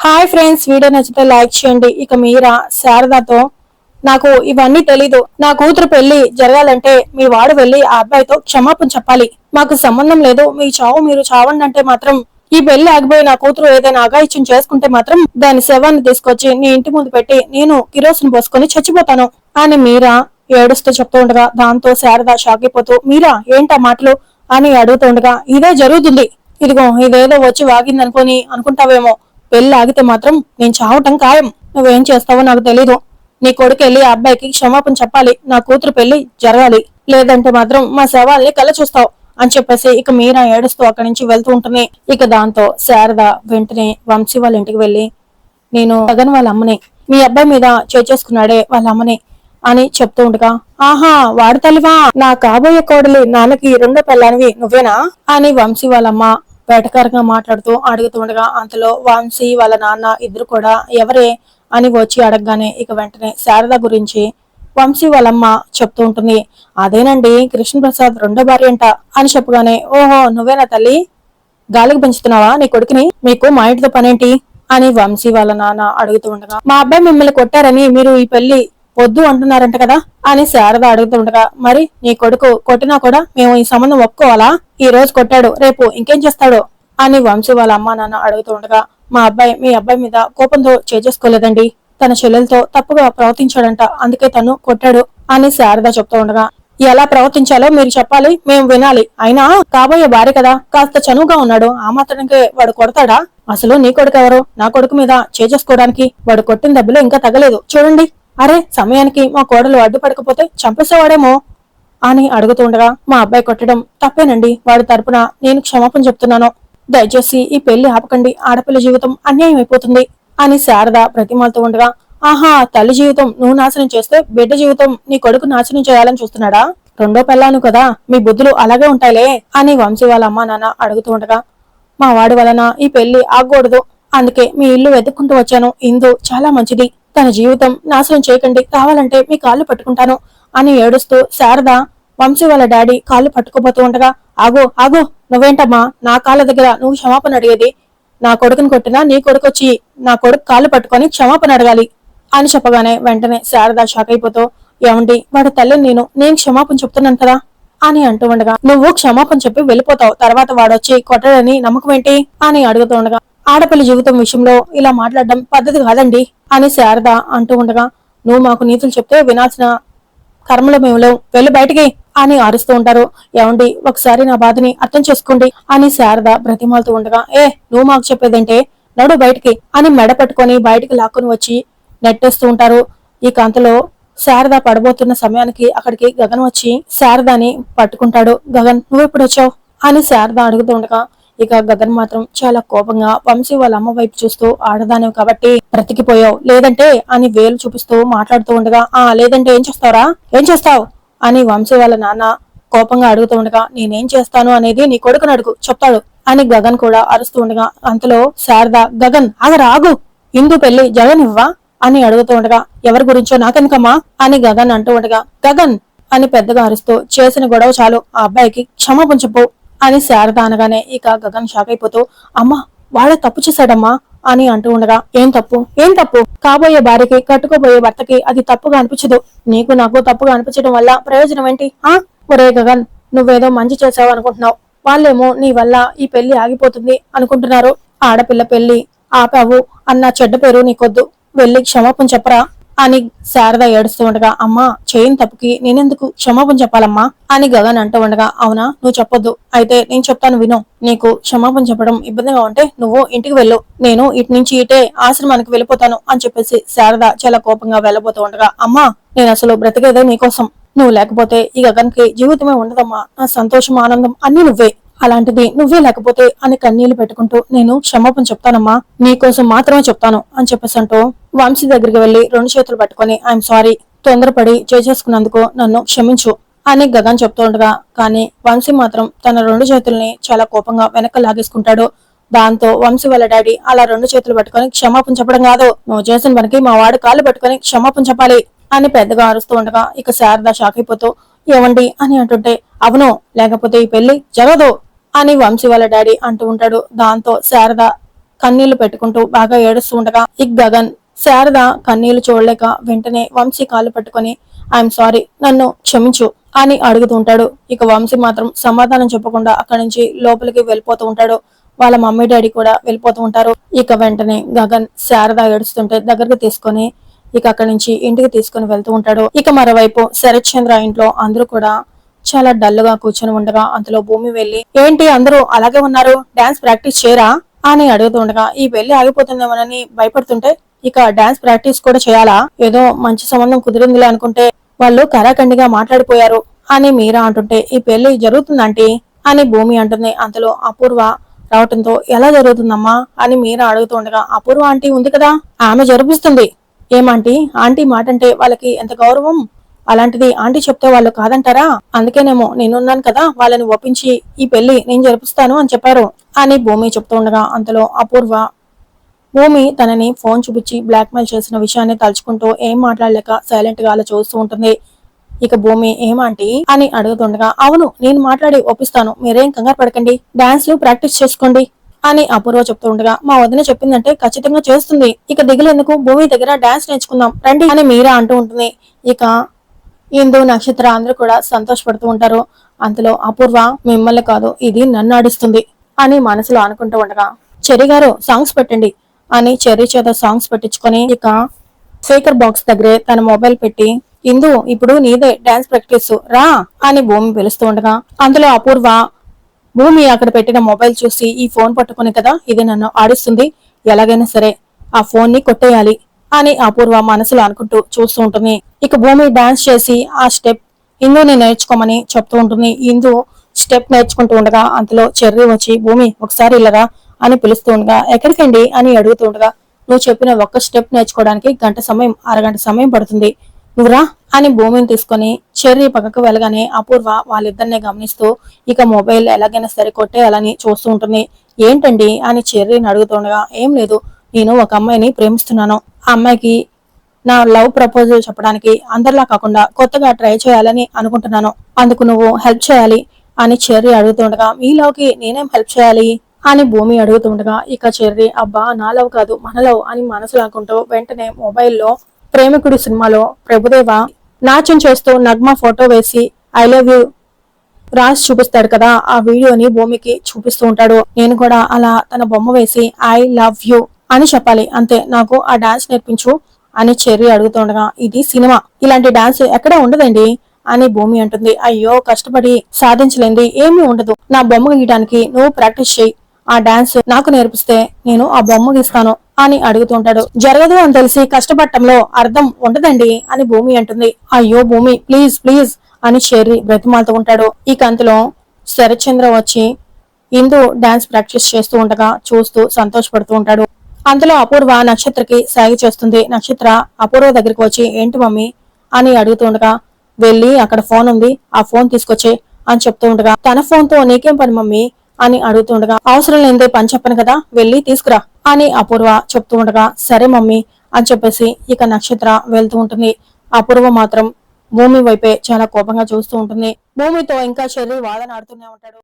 Hi friends video నచ్చితే like చేయండి. ఇక మీరా శారదతో నాకు ఇవన్నీ తెలీదు. నా కూతురు పెళ్ళి జరగాలంటే మీ వాడు వెళ్ళి ఆ అబ్బాయితో క్షమాపణ చెప్పాలి. మాకు సంబంధం లేదు. మీ చావు మీరు చావండి అంటే మాత్రం ఈ పెళ్ళి ఆగిపోయి నా కూతురు ఏదైనా అగాయిత్యం చేసుకుంటే మాత్రం దాని శవాన్ని తీసుకొచ్చి నీ ఇంటి ముందు పెట్టి నేను కిరోసిన్ పోసుకొని చచ్చిపోతాను. అని మీరా ఏడుస్తూ చెప్తూ ఉండగా దాంతో శారద షాక్ అయిపోతూ మీరా ఏంటా మాటలు? అని అడుగుతుండగా ఇదే జరుగుతుంది. ఇదిగో ఇదేదో వచ్చి వాగిందనుకొని అనుకుంటావేమో. పెళ్ళి ఆగితే మాత్రం నేను చావటం ఖాయం. నువ్వేం చేస్తావో నాకు తెలీదు. నీ కొడుకు వెళ్ళి ఆ అబ్బాయికి క్షమాపణ చెప్పాలి. నా కూతురు పెళ్ళి జరగాలి. లేదంటే మాత్రం మా శవాల్ని కళ్ళ చూస్తావు అని చెప్పేసి ఇక మీరా ఏడుస్తూ అక్కడి నుంచి వెళ్తూ ఉంటుంది. ఇక దాంతో శారద వెంటనే వంశీ వాళ్ళ ఇంటికి వెళ్ళి నేను గగన్ వాళ్ళ అమ్మని. మీ అబ్బాయి మీద చేసుకున్నాడే వాళ్ళ అమ్మని అని చెప్తూ ఉండగా ఆహా వాడు తల్లివా? నా కాబోయే కోడలి నాన్నకి రెండో పెళ్ళానివి నువ్వేనా? అని వంశీ వాళ్ళమ్మ వేటకారంగా మాట్లాడుతూ అడుగుతూ ఉండగా అంతలో వంశీ వాళ్ళ నాన్న ఇద్దరు కూడా ఎవరే అని వచ్చి అడగగానే ఇక వెంటనే శారద గురించి వంశీ వాళ్ళమ్మ చెప్తూ ఉంటుంది. అదేనండి కృష్ణప్రసాద్ రెండో భార్య అంట అని చెప్పగానే ఓహో నువ్వేనా తల్లి? గాలికి పెంచుతున్నావా నీ కొడుకుని? మీకు మా ఇంటితో పనేంటి? అని వంశీ వాళ్ళ నాన్న అడుగుతూ ఉండగా మా అబ్బాయి మిమ్మల్ని కొట్టారని మీరు ఈ పెళ్ళి వద్దు అంటున్నారంట కదా అని శారద అడుగుతుండగా మరి నీ కొడుకు కొట్టినా కూడా మేము ఈ సంబంధం ఒప్పుకోవాలా? ఈ రోజు కొట్టాడు రేపు ఇంకేం చేస్తాడు? అని వంశీ వాళ్ళ అమ్మా నాన్న అడుగుతూ ఉండగా మా అబ్బాయి మీ అబ్బాయి మీద కోపంతో చేసేసుకోలేదండి తన చెల్లెలతో తప్పుగా ప్రవర్తించాడంట అందుకే తను కొట్టాడు అని శారద చెప్తూ ఉండగా ఎలా ప్రవర్తించాలో మీరు చెప్పాలి మేము వినాలి. అయినా కాబోయే భార్య కదా కాస్త చనువుగా ఉన్నాడు ఆ మాత్రానికి వాడు కొడతాడా? అసలు నీ కొడుకు ఎవరు? నా కొడుకు మీద చేసేసుకోవడానికి వాడు కొట్టిన దెబ్బలు ఇంకా తగలేదు చూడండి. అరే సమయానికి మా కోడలు అడ్డుపడకపోతే చంపేసేవాడేమో అని అడుగుతుండగా మా అబ్బాయి కొట్టడం తప్పేనండి. వాడి తరపున నేను క్షమాపణ చెప్తున్నాను. దయచేసి ఈ పెళ్ళి ఆపకండి. ఆడపిల్ల జీవితం అన్యాయం అయిపోతుంది అని శారద ప్రతిమాలతో ఉండగా ఆహా తల్లి జీవితం నువ్వు నాశనం చేస్తే బిడ్డ జీవితం నీ కొడుకు నాశనం చేయాలని చూస్తున్నాడా? రెండో పెళ్ళాను కదా మీ బుద్ధులు అలాగే ఉంటాయిలే అని వంశీ వాళ్ళ అమ్మా నాన్న అడుగుతూ ఉండగా మా వాడి వలన ఈ పెళ్ళి ఆగకూడదు. అందుకే మీ ఇల్లు వెతుక్కుంటూ వచ్చాను. ఇందు చాలా మంచిది. తన జీవితం నాశనం చేయకండి కావాలంటే మీ కాళ్ళు పట్టుకుంటాను అని ఏడుస్తూ శారద వంశీ వాళ్ళ డాడీ కాళ్ళు పట్టుకోబోతూ ఉండగా ఆగో ఆగు నువ్వేంటమ్మా? నా కాళ్ళ దగ్గర నువ్వు క్షమాపణ అడిగేది? నా కొడుకుని కొట్టినా నీ కొడుకు వచ్చి నా కొడుకు కాళ్ళు పట్టుకొని క్షమాపణ అడగాలి? అని చెప్పగానే వెంటనే శారద షాక్ అయిపోతూ ఏమండి వాడి తల్లిని నేను నేను క్షమాపణ చెప్తున్నాను కదా? అని అంటూ ఉండగా నువ్వు క్షమాపణ చెప్పి వెళ్ళిపోతావు తర్వాత వాడొచ్చి కొట్టడని నమ్మకం ఏంటి? అని అడుగుతూ ఉండగా ఆడపిల్ల జీవితం విషయంలో ఇలా మాట్లాడడం పద్ధతి కాదండి అని శారద అంటూ ఉండగా నువ్వు మాకు నీతులు చెప్తే వినాల్సిన కర్మలో మేము లేవు. వెళ్ళి బయటికి అని అరుస్తూ ఉంటారు. ఏమండి ఒకసారి నా బాధని అర్థం చేసుకోండి అని శారద బ్రతిమాలుతూ ఉండగా ఏ నువ్వు మాకు చెప్పేదంటే నడు బయటికి అని మెడ పట్టుకొని బయటికి లాక్కుని వచ్చి నెట్టేస్తూ ఉంటారు. ఈ కాంతలో శారద పడబోతున్న సమయానికి అక్కడికి గగన్ వచ్చి శారదాని పట్టుకుంటాడు. గగన్ నువ్వు ఎప్పుడు వచ్చావు? అని శారద అడుగుతూ ఉండగా ఇక గగన్ మాత్రం చాలా కోపంగా వంశీ వాళ్ళ అమ్మ వైపు చూస్తూ ఆడదానివి కాబట్టి బ్రతికిపోయావు. లేదంటే అని వేలు చూపిస్తూ మాట్లాడుతూ ఉండగా ఆ లేదంటే ఏం చేస్తావురా? ఏం చేస్తావు? అని వంశీ వాళ్ళ నాన్న కోపంగా అడుగుతూ ఉండగా నేనేం చేస్తాను అనేది నీ కొడుకుని అడుగు చెప్తాడు. అని గగన్ కూడా అరుస్తూ ఉండగా అంతలో శారద గగన్ ఆగరా ఆగు. ఇందు పెళ్ళి జగన్ ఇవ్వా అని అడుగుతూ ఉండగా ఎవరి గురించో నాకెందుకమ్మా? అని గగన్ అంటూ ఉండగా గగన్ అని పెద్దగా అరుస్తూ చేసిన గొడవ చాలు. ఆ అబ్బాయికి క్షమాపణ చెప్పు. అని శారద అనగానే ఇక గగన్ షాక్ అయిపోతూ అమ్మా వాళ్ళ తప్పు చేశాడమ్మా అని అంటూ ఉండగా ఏం తప్పు? ఏం తప్పు? కాబోయే భార్యకి కట్టుకోబోయే భర్తకి అది తప్పుగా అనిపించదు. నీకు నాకు తప్పుగా అనిపించడం వల్ల ప్రయోజనం ఏంటి? ఆ? ఒరే గగన్ నువ్వేదో మంచి చేసావు అనుకుంటున్నావు. వాళ్ళేమో నీ వల్ల ఈ పెళ్ళి ఆగిపోతుంది అనుకుంటున్నారు. ఆడపిల్ల పెళ్ళి ఆపావు అన్న చెడ్డ పేరు నీకొద్దు. వెళ్ళి క్షమాపణ చెప్పరా? అని శారద ఏడుస్తూ ఉండగా అమ్మా చేయని తప్పుకి నేనెందుకు క్షమాపణ చెప్పాలమ్మా? అని గగన్ అంటూ ఉండగా అవునా నువ్వు చెప్పొద్దు. అయితే నేను చెప్తాను విను. నీకు క్షమాపణ చెప్పడం ఇబ్బందిగా ఉంటే నువ్వు ఇంటికి వెళ్ళు. నేను ఇటు నుంచి ఇటే ఆశ్రమానికి వెళ్ళిపోతాను అని చెప్పేసి శారద చాలా కోపంగా వెళ్ళబోతూ ఉండగా అమ్మా నేను అసలు బ్రతికేదే నీకోసం. నువ్వు లేకపోతే ఈ గగన్కి జీవితమే ఉండదమ్మా. నా సంతోషం ఆనందం అన్ని నువ్వే. అలాంటిది నువ్వే లేకపోతే అని కన్నీళ్ళు పెట్టుకుంటూ నేను క్షమాపణ చెప్తానమ్మా. నీకోసం మాత్రమే చెప్తాను అని చెప్పేసి అంటూ వంశీ దగ్గరికి వెళ్ళి రెండు చేతులు పట్టుకొని ఐఎమ్ సారీ. తొందరపడి చేసేసుకున్నందుకు నన్ను క్షమించు అని గగన్ చెప్తూ ఉండగా కానీ వంశీ మాత్రం తన రెండు చేతుల్ని చాలా కోపంగా వెనక లాగేసుకుంటాడు. దాంతో వంశీ వాళ్ళ డాడీ అలా రెండు చేతులు పట్టుకొని క్షమాపణ చెప్పడం కాదు. నువ్వు చేసిన పనికి మా వాడు కాళ్ళు పట్టుకొని క్షమాపణ చెప్పాలి అని పెద్దగా అరుస్తూ ఉండగా ఇక శారద షాక్ అయిపోతూ ఏమండి అని అంటుంటే అవును. లేకపోతే ఈ పెళ్ళి జరగదు. అని వంశీ వాళ్ళ డాడీ అంటూ ఉంటాడు. దాంతో శారద కన్నీళ్ళు పెట్టుకుంటూ బాగా ఏడుస్తూ ఉండగా ఇక్ గగన్ శారద కన్నీళ్ళు చూడలేక వెంటనే వంశీ కాళ్ళు పట్టుకొని ఐఎమ్ సారీ నన్ను క్షమించు అని అడుగుతూ ఉంటాడు. ఇక వంశీ మాత్రం సమాధానం చెప్పకుండా అక్కడి నుంచి లోపలికి వెళ్ళిపోతూ ఉంటాడు. వాళ్ళ మమ్మీ డాడీ కూడా వెళ్ళిపోతూ ఉంటారు. ఇక వెంటనే గగన్ శారద ఏడుస్తుంటే దగ్గరకు తీసుకొని ఇక అక్కడి నుంచి ఇంటికి తీసుకుని వెళ్తూ ఉంటాడు. ఇక మరోవైపు శరత్ చంద్ర ఇంట్లో అందరూ కూడా చాలా డల్గా కూర్చొని ఉండగా అంతలో భూమి వెళ్ళి ఏంటి అందరూ అలాగే ఉన్నారు? డాన్స్ ప్రాక్టీస్ చేయరా? అని అడుగుతూ ఉండగా ఈ పెళ్ళి ఆగిపోతుందేమోనని భయపడుతుంటే ఇక డాన్స్ ప్రాక్టీస్ కూడా చేయాలా? ఏదో మంచి సంబంధం కుదిరిందిలే అనుకుంటే వాళ్ళు కరాఖండిగా మాట్లాడిపోయారు అని మీరా అంటుంటే ఈ పెళ్ళి జరుగుతుందంటే అని భూమి అంటుంది అంతలో అపూర్వ రావటంతో ఎలా జరుగుతుందమ్మా? అని మీరా అడుగుతుండగా అపూర్వ ఆంటీ ఉంది కదా ఆమె జరిపిస్తుంది. ఏమంటీ? ఆంటీ మాట అంటే వాళ్ళకి ఎంత గౌరవం? అలాంటిది ఆంటీ చెప్తే వాళ్ళు కాదంటారా? అందుకేనేమో నేనున్నాను కదా వాళ్ళని ఒప్పించి ఈ పెళ్ళి నేను జరిపిస్తాను అని చెప్పారు అని భూమి చెప్తూ ఉండగా అంతలో అపూర్వ భూమి తనని ఫోన్ చూపించి బ్లాక్మెయిల్ చేసిన విషయాన్ని తలుచుకుంటూ ఏం మాట్లాడలేక సైలెంట్గా అలా చూస్తూ ఉంటుంది. ఇక భూమి ఏమాంటి అని అడుగుతుండగా అవును నేను మాట్లాడి ఒప్పిస్తాను. మీరేం కంగారు పడకండి. డాన్స్ ప్రాక్టీస్ చేసుకోండి. అని అపూర్వ చెప్తూ ఉండగా మా వదిన చెప్పిందంటే ఖచ్చితంగా చేస్తుంది. ఇక దిగులేందుకు భూమి దగ్గర డాన్స్ నేర్చుకుందాం. రండి. అని మీరా అంటూ ఉంటుంది. ఇక ఇందు నక్షత్ర అందరూ కూడా సంతోషపడుతూ ఉంటారు. అంతలో అపూర్వ మిమ్మల్ని కాదు ఇది నన్ను ఆడిస్తుంది అని మనసులో అనుకుంటూ ఉండగా చెరి గారు సాంగ్స్ పెట్టండి అని చెర్రీ చేత సాంగ్స్ పెట్టించుకొని ఇక స్పీకర్ బాక్స్ దగ్గరే తన మొబైల్ పెట్టి ఇందు ఇప్పుడు నీదే డాన్స్ ప్రాక్టీస్ రా అని భూమి పిలుస్తూ ఉండగా అందులో అపూర్వ భూమి అక్కడ పెట్టిన మొబైల్ చూసి ఈ ఫోన్ పట్టుకుని కదా ఇది నన్ను ఆడిస్తుంది ఎలాగైనా సరే ఆ ఫోన్ని కొట్టేయాలి. అని అపూర్వ మనసులో అనుకుంటూ చూస్తూ ఉంటుంది. ఇక భూమి డాన్స్ చేసి ఆ స్టెప్ ఇందుని నేర్చుకోమని చెప్తూ ఉంటుంది. ఇందు స్టెప్ నేర్చుకుంటూ ఉండగా అంతలో చెర్రీ వచ్చి భూమి ఒకసారి ఇల్లరా? అని పిలుస్తూ ఉండగా ఎక్కడికండి? అని అడుగుతూ ఉండగా నువ్వు చెప్పిన ఒక్క స్టెప్ నేర్చుకోవడానికి గంట సమయం అరగంట సమయం పడుతుంది. నువ్వురా అని భూమిని తీసుకొని చెర్రీ పక్కకు వెళ్ళగానే అపూర్వ వాళ్ళిద్దరిని గమనిస్తూ ఇక మొబైల్ ఎలాగైనా సరే కొట్టేయాలని చూస్తూ ఉంటుంది. ఏంటండి? అని చెర్రీని అడుగుతుండగా ఏం లేదు. నేను ఒక అమ్మాయిని ప్రేమిస్తున్నాను. ఆ అమ్మాయికి నా లవ్ ప్రపోజల్ చెప్పడానికి అందరిలా కాకుండా కొత్తగా ట్రై చేయాలని అనుకుంటున్నాను. అందుకు నువ్వు హెల్ప్ చేయాలి అని చెర్రీ అడుగుతుండగా మీలోకి నేనేం హెల్ప్ చేయాలి? అని భూమి అడుగుతుండగా ఇక చెర్రీ అబ్బా నా లవ్ కాదు మన లవ్ అని మనసులో అనుకుంటూ వెంటనే మొబైల్లో ప్రేమికుడు సినిమాలో ప్రభుదేవ నాట్యం చేస్తూ నగ్మ ఫోటో వేసి ఐ లవ్ యూ రాసి చూపిస్తాడు కదా ఆ వీడియోని భూమికి చూపిస్తూ ఉంటాడు. నేను కూడా అలా తన బొమ్మ వేసి ఐ లవ్ యూ అని చెప్పాలి. అంతే నాకు ఆ డాన్స్ నేర్పించు అని చెర్రి అడుగుతుండగా ఇది సినిమా. ఇలాంటి డాన్స్ ఎక్కడ ఉండదండి అని భూమి అంటుంది. అయ్యో కష్టపడి సాధించలేంది ఏమీ ఉండదు. నా బొమ్మ గీయడానికి నువ్వు ప్రాక్టీస్ చేయి ఆ డాన్స్ నాకు నేర్పిస్తే నేను ఆ బొమ్మ గీస్తాను అని అడుగుతుంటాడు. జరగదు అని తెలిసి కష్టపడటంలో అర్థం ఉండదండి అని భూమి అంటుంది. అయ్యో భూమి ప్లీజ్ ప్లీజ్ అని చెర్రి బ్రతిమాలుతూ ఉంటాడు. ఈ కంతిలో శరత్చంద్ర వచ్చి ఇందు డాన్స్ ప్రాక్టీస్ చేస్తూ ఉండగా చూస్తూ సంతోషపడుతూ ఉంటాడు. అంతలో అపూర్వ నక్షత్రకి సాగి చేస్తుంది. నక్షత్ర అపూర్వ దగ్గరికి వచ్చి ఏంటి మమ్మీ? అని అడుగుతుండగా వెళ్ళి అక్కడ ఫోన్ ఉంది ఆ ఫోన్ తీసుకొచ్చే అని చెప్తూ ఉండగా తన ఫోన్తో నీకేం పని మమ్మీ? అని అడుగుతుండగా అవసరం లేనిదే పని చెప్పను కదా వెళ్ళి తీసుకురా అని అపూర్వ చెప్తూ ఉండగా సరే మమ్మీ అని చెప్పేసి ఇక నక్షత్ర వెళ్తూ ఉంటుంది. అపూర్వ మాత్రం భూమి వైపే చాలా కోపంగా చూస్తూ ఉంటుంది. భూమితో ఇంకా చెర్రి వాదన ఆడుతూనే ఉంటాడు.